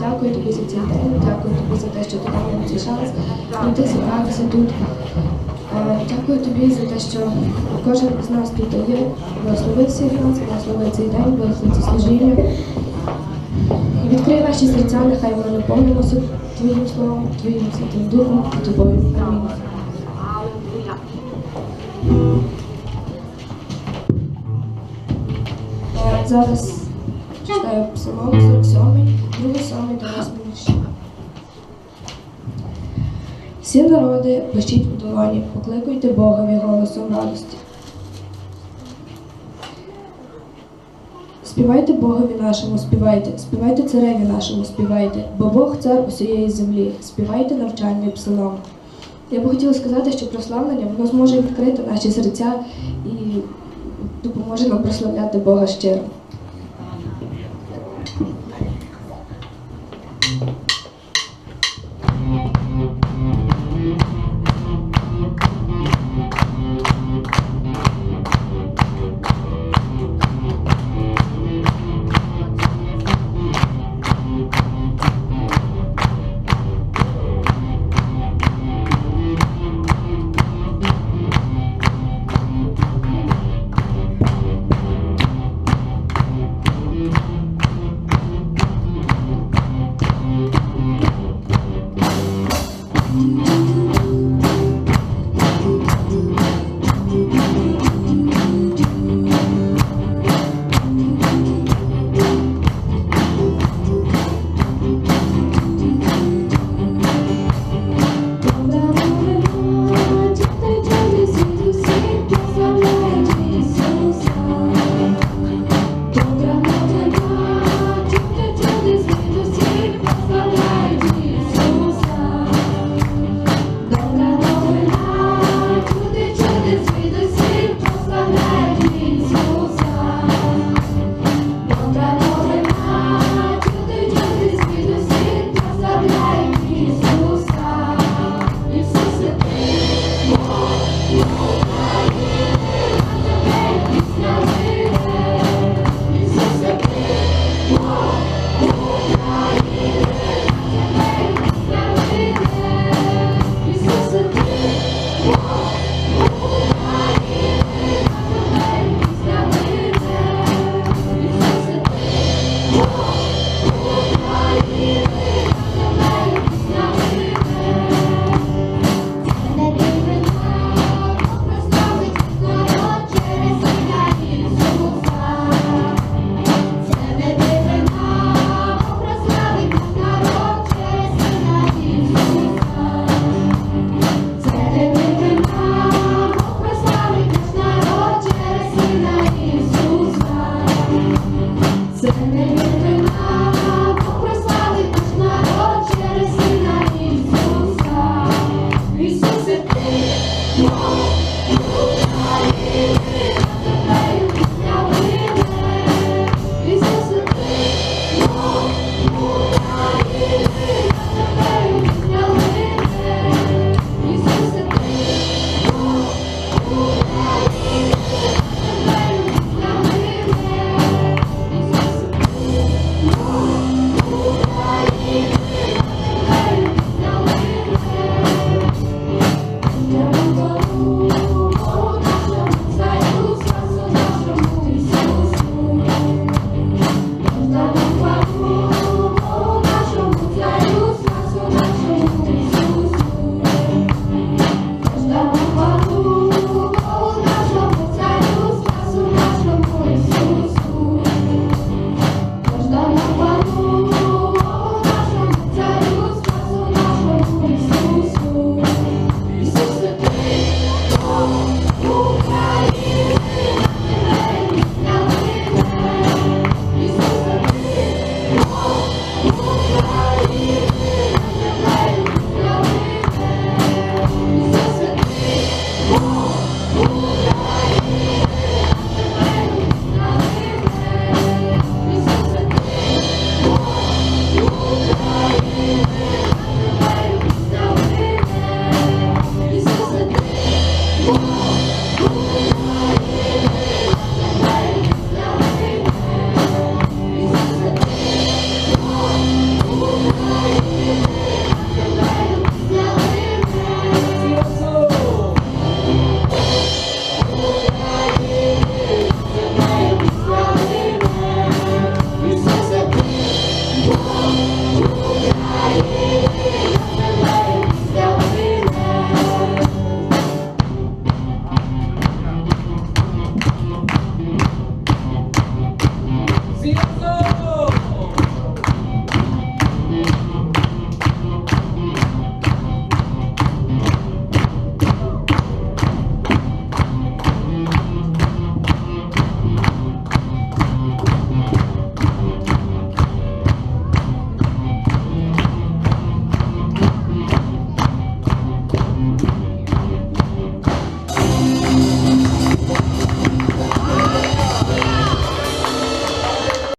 Дякую тобі за цей день, дякую тобі за те, що ти дав нам цей шанс прийти зібратися тут. Е, Дякую тобі за те, що кожен з нас тут є. Благослови всіх нас, благослови цей день, благослови це служіння. Відкрий наші серця, нехай ми наповнимося Твоїм словом, Твоїм Святим Духом і Тобою. Амінь. Е, Зараз читаю псалом 47, другий самий до нас вірш. Всі народи, пишіть у долоні, покликуйте Богові голосом радості. Співайте Богові нашому, співайте, співайте цареві нашому, співайте, бо Бог цар усієї землі, співайте навчальний псалом. Я би хотіла сказати, що прославлення воно зможе відкрити наші серця і допоможе нам прославляти Бога щиро.